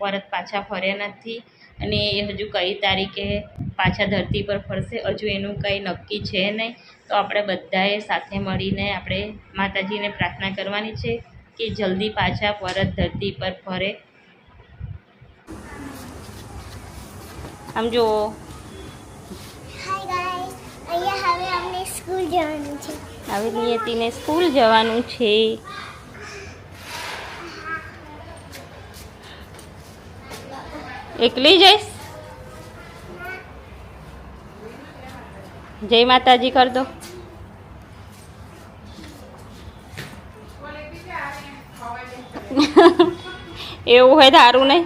પરત પાછા ફર્યા નથી અને એ હજુ કઈ તારીખે પાછા ધરતી પર ફરશે, હજુ એનું કંઈ નક્કી છે નહીં. તો આપણે બધાએ સાથે મળીને આપણે માતાજીને પ્રાર્થના કરવાની છે કે જલ્દી પાછા પરત ધરતી પર ફરે. આમ જુઓ. હવે અમને સ્કૂલ જવાનું છે. હવે નિયતિને સ્કૂલ જવાનું છે. એકલી જઈશ. જય માતાજી કર એવું હોય તારું નહીં.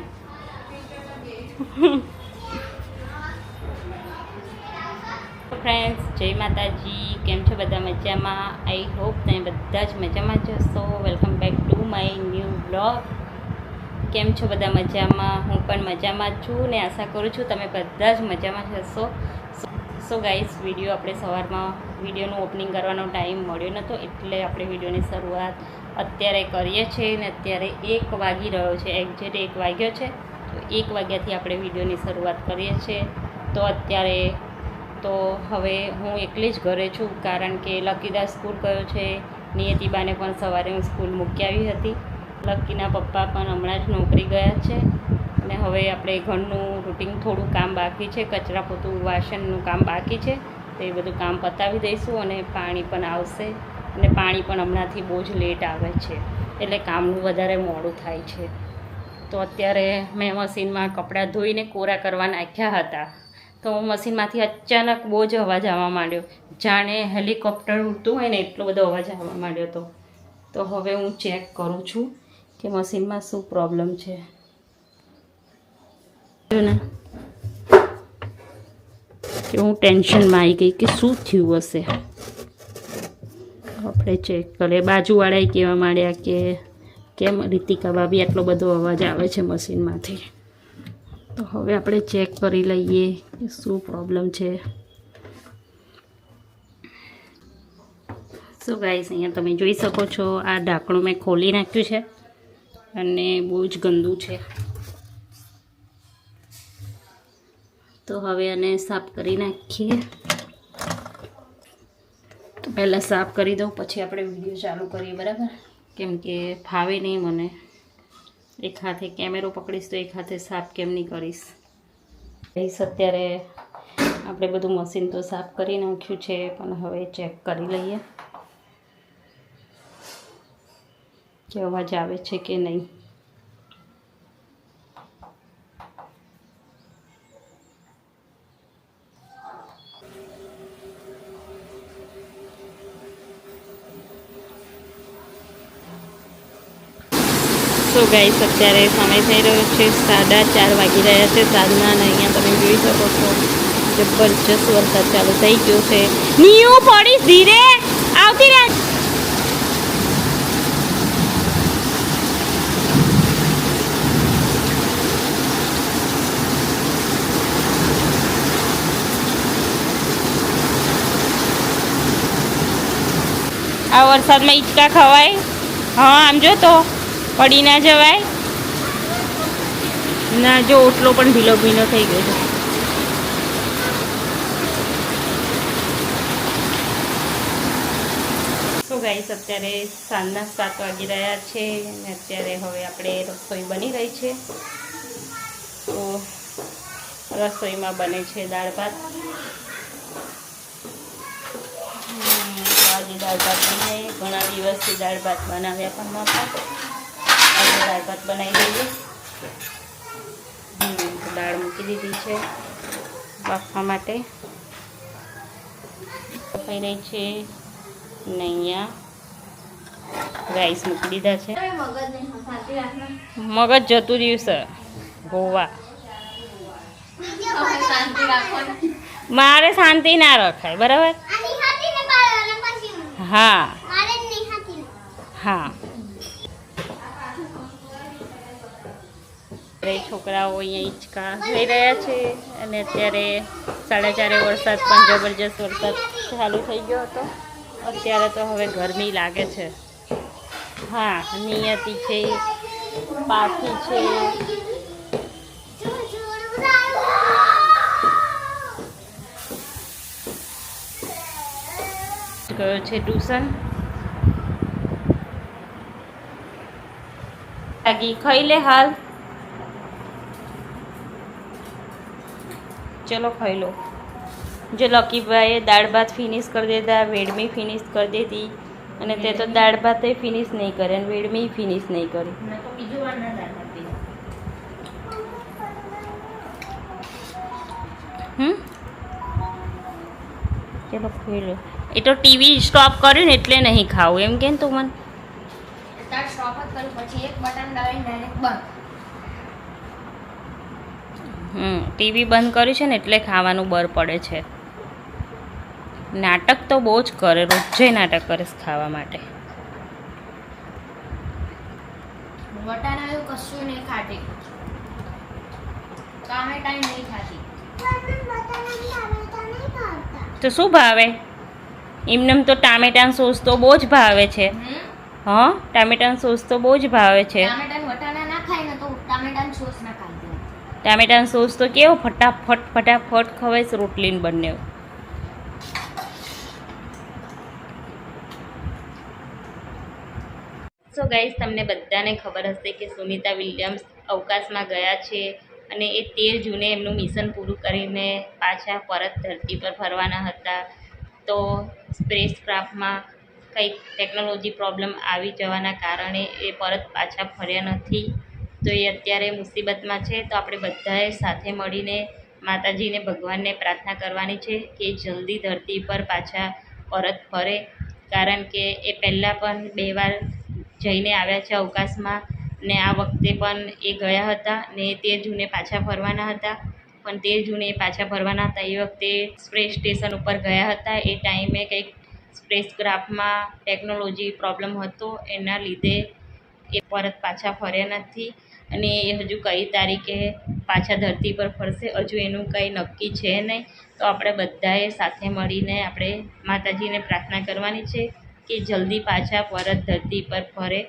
ફ્રેન્ડ્સ જય માતાજી. કેમ છો બધા મજામાં? આઈ હોપ તમે બધા જ મજામાં જ હશો. Welcome back to my new blog કેમ છો બધા મજામાં? હું પણ મજામાં છું ને આશા કરું છું તમે બધા જ મજામાં જ હશો. સો ગાઈસ વીડિયો આપણે સવારમાં વિડીયોનું ઓપનિંગ કરવાનો ટાઈમ મળ્યો નહોતો એટલે આપણે વિડીયોની શરૂઆત અત્યારે કરીએ છીએ ને અત્યારે એક વાગી રહ્યો છે. એક્ઝેક્ટ એક વાગ્યો છે. તો એક વાગ્યાથી આપણે વિડીયોની શરૂઆત કરીએ છીએ. તો અત્યારે તો હવે હું એકલી જ ઘરે છું, કારણ કે લકીદાસ સ્કૂલ ગયો છે. નિયતિબાને પણ સવારે હું સ્કૂલ મૂકી આવી હતી. લકીના પપ્પા પણ હમણાં જ નોકરી ગયા છે. અને હવે આપણે ઘરનું રૂટિન થોડું કામ બાકી છે, કચરા પોતું, વાસણનું કામ બાકી છે. તો એ બધું કામ પતાવી દઈશું અને પાણી પણ આવશે. અને પાણી પણ હમણાંથી બહુ જ લેટ આવે છે. એટલે કામનું વધારે મોડું થાય છે. તો અત્યારે મેં મશીનમાં કપડાં ધોઈને કોરા કરવા નાખ્યા હતા. તો મશીનમાંથી અચાનક બહુ જ અવાજ આવવા માંડ્યો. જાણે હેલિકોપ્ટર ઉડતું હોય ને, એટલો બધો અવાજ આવવા માંડ્યો હતો તો હવે હું ચેક કરું છું કે મશીનમાં શું પ્રોબ્લેમ છે. ને. કે હું ટેન્શનમાં આવી ગઈ કે શું થયું હશે. આપણે ચેક કરીએ. બાજુવાળાએ કહેવા માંડ્યા કે, કેમ રીતિકા ભાભી આટલો બધો અવાજ આવે છે મશીનમાંથી? તો હવે આપણે ચેક કરી લઈએ કે શું પ્રોબ્લેમ છે. સો ગાઈસ અહીંયા તમે જોઈ શકો છો, આ ઢાંકણું મેં ખોલી નાખ્યું છે અને બહુ જ ગંદુ છે. તો હવે આને સાફ કરી નાખીએ. તો પહેલાં સાફ કરી દઉં, પછી આપણે વીડિયો ચાલુ કરીએ, બરાબર? કેમ કે ફાવે નહીં મને. એક હાથે કેમેરો પકડીશ તો એક હાથે સાફ કેમ નહીં કરીશ. રહીશ અત્યારે આપણે બધું મશીન તો સાફ કરી નાખ્યું છે, પણ હવે ચેક કરી લઈએ કે અવાજ આવે છે કે નહીં. સો ગાઈસ અત્યારે સમય થઈ રહ્યો છે, સાડા ચાર વાગી રહ્યા છે. સાંજના અને અહીંયા તમે જોઈ શકો છો, જબરજસ્ત વરસાદ ચાલુ થઈ ગયો છે. નીઓ પડીશ ધીરે, આવતી રહે. આ વરસાદમાં ઈચકા ખવાય? હા, આમ જો તો. પડી ના જવાય? ના જો ઓટલો પણ ભીલો ભીનો થઈ ગયો છે. સો ગાઈસ અત્યારે સાંજના સાત વાગી રહ્યા છે અને અત્યારે હવે આપણે રસોઈ બની રહી છે. તો રસોઈમાં બને છે દાળ ભાત. આજે દાળ ભાત બનાવીએ. ઘણા દિવસથી દાળ ભાત બનાવ્યા પણ નહોતા. દાળ ભાત બનાવી દઈએ. દાળ મૂકી દીધી છે બાફવા માટે. બફાઈ રહી છે ને અહીંયા રાઈસ મૂકી દીધા છે. મગજ જતું છે ગોવા. મારે શાંતિ ના રખાય બરાબર? હા. હા. બે છોકરાઓ અહીંયા હિંચકા થઈ રહ્યા છે અને અત્યારે સાડા ચારે વરસાદ પણ જબરજસ્ત વરસાદ ચાલુ થઈ ગયો હતો. અત્યારે તો હવે ગરમી લાગે છે. હા, નિયતિ છે પાખી છે. ગયો છે ટ્યુશન. લાગી ખાઈ લે હાલ. ચલો ખાઈ લો. જો લકીભાઈએ દાળ ભાત ફિનિશ કરી દીધા વેડમી ફિનિશ કરી દીધી અને તે તો દાળ ભાત ફિનિશ નહીં કરે અને વેડમી ફિનિશ નહીં કરી. હમ? ચલો ખાઈ લો. એ તો ટીવી સ્ટોપ કર્યું ને એટલે નહીં ખાવું. એમ કે તું મને? સ્ટોપ જ કર્યું પછી એક બટન દબાવીને ડાયરેક્ટ બંધ. હમ ટીવી બંધ કર્યું છે ને એટલે ખાવાનું બર પડે છે. નાટક તો બહુ જ કરે રોજે નાટક કરે ખાવા માટે. વટાણા કશું નહીં ખાતી. ટામેટા નહીં ખાતી. તો શું ભાવે? એમને તો ટામેટાનો સોસ તો બહુ જ ભાવે છે. હા ટામેટાનો સોસ તો બહુ જ ભાવે છે. ટામેટાન વટાણા ના ખાય ને તો ટામેટાનો સોસ ના ખાતી ટામેટાનો સોસ તો કેવો? ફટાફટ ફટાફટ ખવાય છે રોટલીને બંને. સો ગાઈઝ તમને બધાને ખબર હશે કે સુનિતા વિલિયમ્સ અવકાશમાં ગયા છે અને એ તેર જૂને એમનું મિશન પૂરું કરીને પાછા પરત ધરતી પર ફરવાના હતા. તો સ્પેસ ક્રાફ્ટમાં કંઈક ટેકનોલોજી પ્રોબ્લેમ આવી જવાના કારણે એ પરત પાછા ફર્યા નથી. તો એ અત્યારે મુસીબતમાં છે, તો આપણે બધાએ સાથે મળીને માતાજીને ભગવાનને પ્રાર્થના કરવાની છે કે જલ્દી ધરતી પર પાછા પરત ફરે. કારણ કે એ પહેલાં પણ બે વાર જઈને આવ્યા છે અવકાશમાં ને આ વખતે પણ એ ગયા હતા ને તે જૂને પાછા ફરવાના હતા. પણ તે જૂને પાછા ફરવાના હતા. એ વખતે સ્પેસ સ્ટેશન ઉપર ગયા હતા. એ ટાઈમે કંઈક સ્પેસ ક્રાફ્ટમાં ટેકનોલોજી પ્રોબ્લેમ હતો. એના લીધે એ પરત પાછા ફર્યા નથી. અને એ હજુ કઈ તારીખે પાછા ધરતી પર ફરશે, હજુ એનું કંઈ નક્કી છે નહીં. તો આપણે બધાએ સાથે મળીને આપણે માતાજીને પ્રાર્થના કરવાની છે કે જલ્દી પાછા પરત ધરતી પર ફરે.